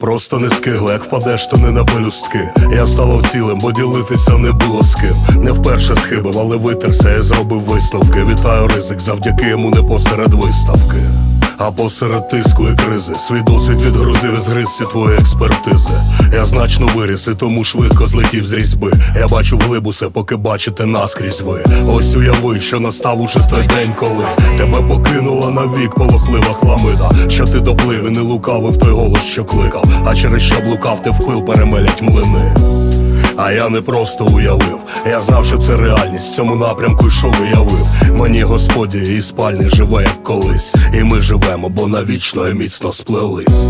Просто не скигла, як впадеш, то не на пелюстки. Я ставав цілим, бо ділитися не було з ким. Не вперше схибив, але витерся і зробив висновки. Вітаю ризик, завдяки йому не посеред виставки. А посеред тиску і кризи. Свій досвід відгрузив і згриз твої експертизи. Я значно виріс і тому швидко злетів з різьби. Я бачу вглиб усе, поки бачите наскрізь ви. Ось уяви, що настав уже той день, коли Тебе покинула навік полохлива хламида. Що ти доплив і не лукавив той голос, що кликав. А через що блукав, ти в пил перемелять млини. А я не просто уявив, я знав, що це реальність. В цьому напрямку йшов і явив. Мені господі і спальні живе, як колись. І ми живемо, бо навічно і міцно сплелись.